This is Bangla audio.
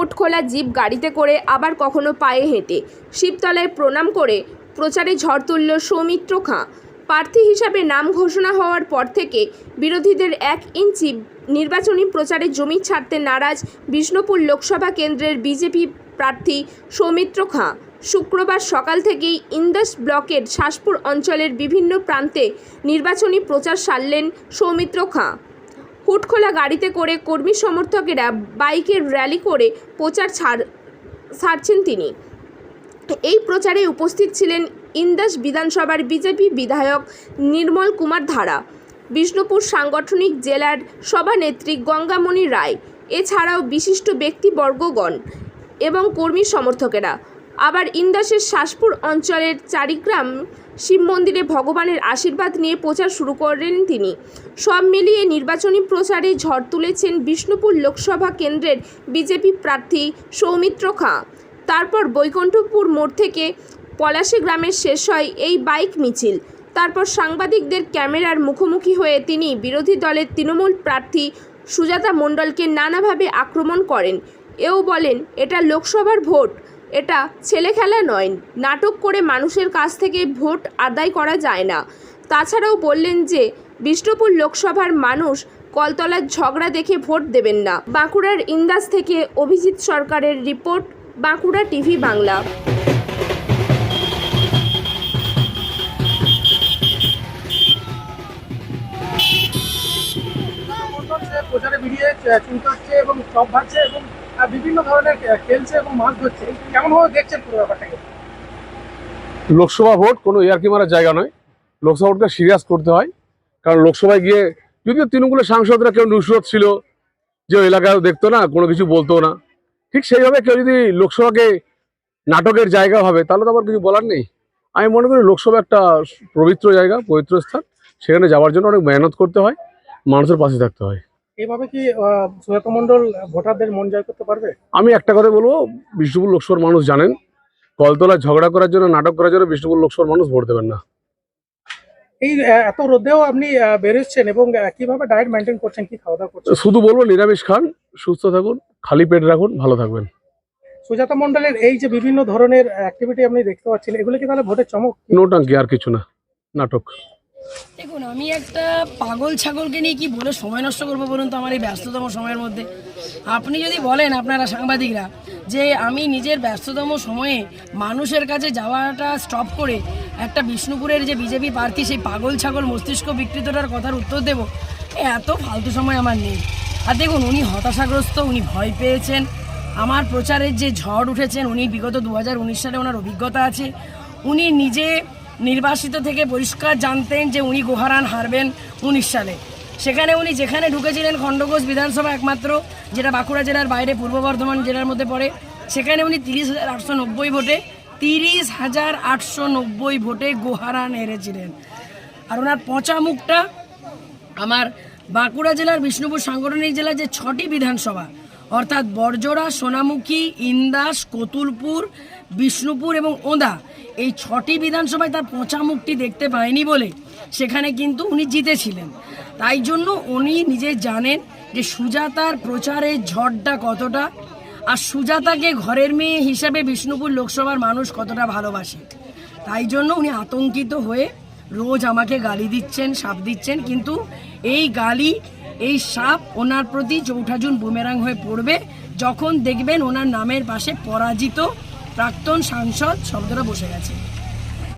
হুট খোলা জিপ গাড়িতে করে আবার কখনো পায়ে হেঁটে। শিবতলায় প্রণাম করে প্রচারে ঝড় তুলল সৌমিত্র খাঁ। প্রার্থী হিসাবে নাম ঘোষণা হওয়ার পর থেকে বিরোধীদের এক ইঞ্চি নির্বাচনী প্রচারে জমি ছাড়তে নারাজ বিষ্ণুপুর লোকসভা কেন্দ্রের বিজেপি প্রার্থী সৌমিত্র খাঁ। শুক্রবার সকাল থেকেই ইন্দাস ব্লকের শাসপুর অঞ্চলের বিভিন্ন প্রান্তে নির্বাচনী প্রচার সারলেন সৌমিত্র খাঁ। হুটখোলা গাড়িতে করে কর্মী সমর্থকেরা বাইকের র্যালি করে প্রচার ছাড় সারছেন তিনি। এই প্রচারে উপস্থিত ছিলেন ইন্দাস বিধানসভার বিজেপি বিধায়ক নির্মল কুমার ধারা, বিষ্ণুপুর সাংগঠনিক জেলার সভানেত্রী গঙ্গামণি রায়, এছাড়াও বিশিষ্ট ব্যক্তিবর্গগণ এবং কর্মী সমর্থকেরা। আবার ইন্দাসের শাসপুর অঞ্চলের চারিগ্রাম শিব মন্দিরে ভগবানের আশীর্বাদ নিয়ে প্রচার শুরু করেন তিনি। সব মিলিয়ে নির্বাচনী প্রচারে ঝড় তুলেছেন বিষ্ণুপুর লোকসভা কেন্দ্রের বিজেপি প্রার্থী সৌমিত্র খাঁ। তারপর বৈকুণ্ঠপুর মোড় থেকে পলাশী গ্রামের শেষ হয় এই বাইক মিছিল। তারপর সাংবাদিকদের ক্যামেরার মুখোমুখি হয়ে তিনি বিরোধী দলের তৃণমূল প্রার্থী সুজাতা মণ্ডলকে নানাভাবে আক্রমণ করেন। এও বলেন, এটা লোকসভার ভোট। এটা ছেলে খেলা নয়, নাটক করে মানুষের কাছ থেকে ভোট আদায় করা যায় না। তাছাড়াও বললেন যে, বিষ্ণুপুর লোকসভার মানুষ কলতলার ঝগড়া দেখে ভোট দেবেন না। বাঁকুড়ার ইন্দাস থেকে অভিজিৎ সরকারের রিপোর্ট, বাঁকুড়া টিভি বাংলা। প্রচারে বেরিয়ে চ- চুলকাচ্ছে এবং চপ ভাজছে এবং লোকসভা ভোট কোনো ইয়ার্কি মারার জায়গা নয়। লোকসভা ভোটকে সিরিয়াস করতে হয়। কারণ লোকসভায় গিয়ে যদিও তৃণমূলের সাংসদরা কেউ নুসরত ছিল, যে এলাকায় দেখতো না, কোনো কিছু বলতো না। ঠিক সেইভাবে কেউ যদি লোকসভাকে নাটকের জায়গা হবে তাহলে তো আমার কিছু বলার নেই। আমি মনে করি লোকসভা একটা পবিত্র জায়গা, পবিত্র স্থান। সেখানে যাওয়ার জন্য অনেক মেহনত করতে হয়, মানুষের পাশে থাকতে হয়। এইভাবে কি সুজাত মন্ডল ভোটারদের মন জয় করতে পারবে? আমি একটা কথা বলব বিষ্ণুপুর লোকসভার মানুষ জানেন কলতলায় ঝগড়া করার জন্য নাটক করার জন্য বিষ্ণুপুর লোকসভার মানুষ ভোট দেবেন না। এই এত রোদেও আপনি বেরোচ্ছেন এবং কীভাবে ডায়েট মেনটেন করছেন কি খাওয়া দাওয়া করছেন? শুধু বলব নিরামিষ খান সুস্থ থাকুন খালি পেট রাখুন ভালো থাকবেন। সুজাতা মন্ডলের এই যে বিভিন্ন ধরনের অ্যাক্টিভিটি আপনি দেখতে পাচ্ছেন এগুলো কি তাহলে ভোটের চমক? নো টাঙ্কি আর কিছু না নাটক। দেখুন, আমি একটা পাগল ছাগলকে নিয়ে কি বলে সময় নষ্ট করব বলুন তো আমার এই ব্যস্ততম সময়ের মধ্যে? আপনি যদি বলেন আপনারা সাংবাদিকরা যে আমি নিজের ব্যস্ততম সময়ে মানুষের কাছে যাওয়াটা স্টপ করে একটা বিষ্ণুপুরের যে বিজেপি প্রার্থী সেই পাগল ছাগল মস্তিষ্ক বিকৃতটার কথার উত্তর দেব এত ফালতু সময় আমার নেই। আর দেখুন, উনি হতাশাগ্রস্ত, উনি ভয় পেয়েছেন। আমার প্রচারের যে ঝড় উঠেছেন, উনি বিগত দু হাজার উনিশ সালে ওনার অভিজ্ঞতা আছে। উনি নিজে নির্বাসিত থেকে পরিষ্কার জানতেন যে উনি গোহারান হারবেন উনিশ সালে। সেখানে উনি যেখানে ঢুকেছিলেন খণ্ডঘোষ বিধানসভা একমাত্র, যেটা বাঁকুড়া জেলার বাইরে, পূর্ব বর্ধমান জেলার মধ্যে পড়ে। সেখানে উনি তিরিশ হাজার আটশো নব্বই ভোটে, তিরিশ হাজার আটশো নব্বই ভোটে গোহারান হেরেছিলেন। আর ওনার পচা মুখটা আমার বাঁকুড়া জেলার বিষ্ণুপুর সাংগঠনিক জেলার যে ছটি বিধানসভা, অর্থাৎ বরজোড়া সোনামুখী, ইন্দাস, কতুলপুর বিষ্ণুপুর এবং ওদা এই ছটি বিধানসভায় তার পচা মুখটি দেখতে পায়নি বলে সেখানে কিন্তু উনি জিতেছিলেন। তাই জন্য উনি নিজে জানেন যে সুজাতার প্রচারের ঝড়টা কতটা আর সুজাতাকে ঘরের মেয়ে হিসেবে বিষ্ণুপুর লোকসভার মানুষ কতটা ভালোবাসে। তাই জন্য উনি আতঙ্কিত হয়ে রোজ আমাকে গালি দিচ্ছেন, সাপ দিচ্ছেন। কিন্তু এই গালি, এই সাপ ওনার প্রতি চৌঠা জুন বুমেরাং হয়ে পড়বে। যখন দেখবেন ওনার নামের পাশে পরাজিত প্রাক্তন সাংসদ শব্দটা বসে গেছে।